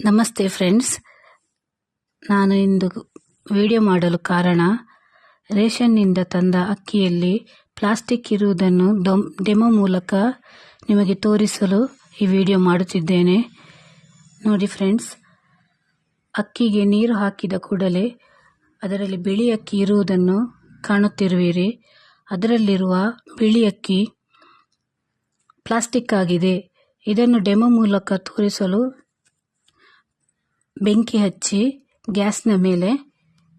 ನಮಸ್ತೆ ಫ್ರೆಂಡ್ಸ್. ನಾನು ಇಂದು ವಿಡಿಯೋ ಮಾಡಲು ಕಾರಣ, ರೇಷನ್ನಿಂದ ತಂದ ಅಕ್ಕಿಯಲ್ಲಿ ಪ್ಲಾಸ್ಟಿಕ್ ಇರುವುದನ್ನು ಡೊಮ್ ಡೆಮೋ ಮೂಲಕ ನಿಮಗೆ ತೋರಿಸಲು ಈ ವಿಡಿಯೋ ಮಾಡುತ್ತಿದ್ದೇನೆ. ನೋಡಿ ಫ್ರೆಂಡ್ಸ್, ಅಕ್ಕಿಗೆ ನೀರು ಹಾಕಿದ ಕೂಡಲೇ ಅದರಲ್ಲಿ ಬಿಳಿ ಅಕ್ಕಿ ಇರುವುದನ್ನು ಕಾಣುತ್ತಿರುವಿರಿ. ಅದರಲ್ಲಿರುವ ಬಿಳಿ ಅಕ್ಕಿ ಪ್ಲಾಸ್ಟಿಕ್ ಆಗಿದೆ. ಇದನ್ನು ಡೆಮೋ ಮೂಲಕ ತೋರಿಸಲು ಬೆಂಕಿ ಹಚ್ಚಿ ಗ್ಯಾಸ್ನ ಮೇಲೆ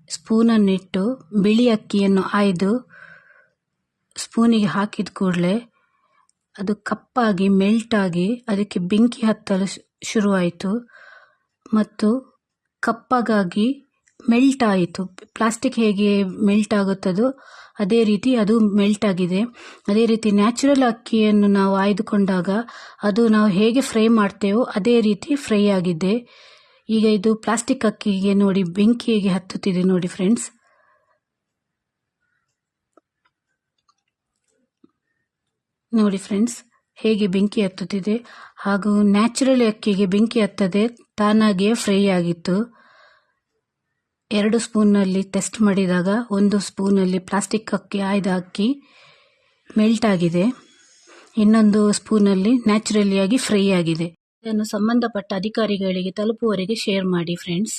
ಸ್ಪೂನನ್ನಿಟ್ಟು ಬಿಳಿ ಅಕ್ಕಿಯನ್ನು ಆಯ್ದು ಸ್ಪೂನಿಗೆ ಹಾಕಿದ ಕೂಡಲೇ ಅದು ಕಪ್ಪಾಗಿ ಮೆಲ್ಟಾಗಿ ಅದಕ್ಕೆ ಬೆಂಕಿ ಹತ್ತಲು ಶುರುವಾಯಿತು. ಮತ್ತು ಕಪ್ಪಗಾಗಿ ಮೆಲ್ಟ್ ಆಯಿತು. ಪ್ಲಾಸ್ಟಿಕ್ ಹೇಗೆ ಮೆಲ್ಟ್ ಆಗುತ್ತದೋ ಅದೇ ರೀತಿ ಅದು ಮೆಲ್ಟ್ ಆಗಿದೆ. ಅದೇ ರೀತಿ ನ್ಯಾಚುರಲ್ ಅಕ್ಕಿಯನ್ನು ನಾವು ಆಯ್ದುಕೊಂಡಾಗ ಅದು ನಾವು ಹೇಗೆ ಫ್ರೈ ಮಾಡ್ತೇವೋ ಅದೇ ರೀತಿ ಫ್ರೈ ಆಗಿದೆ. ಈಗ ಇದು ಪ್ಲಾಸ್ಟಿಕ್ ಅಕ್ಕಿಗೆ ನೋಡಿ, ಬೆಂಕಿಗೆ ಹತ್ತುತ್ತಿದೆ ನೋಡಿ ಫ್ರೆಂಡ್ಸ್ ನೋಡಿ ಫ್ರೆಂಡ್ಸ್ ಹೇಗೆ ಬೆಂಕಿ ಹತ್ತುತ್ತಿದೆ. ಹಾಗೂ ನ್ಯಾಚುರಲ್ ಅಕ್ಕಿಗೆ ಬೆಂಕಿ ಹತ್ತದೆ ತಾನಾಗಿಯೇ ಫ್ರೈ ಆಗಿತ್ತು. ಎರಡು ಸ್ಪೂನ್ನಲ್ಲಿ ಟೆಸ್ಟ್ ಮಾಡಿದಾಗ, ಒಂದು ಸ್ಪೂನಲ್ಲಿ ಪ್ಲಾಸ್ಟಿಕ್ ಅಕ್ಕಿ, ಆಯ್ದ ಅಕ್ಕಿ ಮೆಲ್ಟ್ ಆಗಿದೆ. ಇನ್ನೊಂದು ಸ್ಪೂನಲ್ಲಿ ನ್ಯಾಚುರಲಿ ಆಗಿ ಫ್ರೈ ಆಗಿದೆ. ಇದನ್ನು ಸಂಬಂಧಪಟ್ಟ ಅಧಿಕಾರಿಗಳಿಗೆ ತಲುಪುವವರೆಗೆ ಶೇರ್ ಮಾಡಿ ಫ್ರೆಂಡ್ಸ್.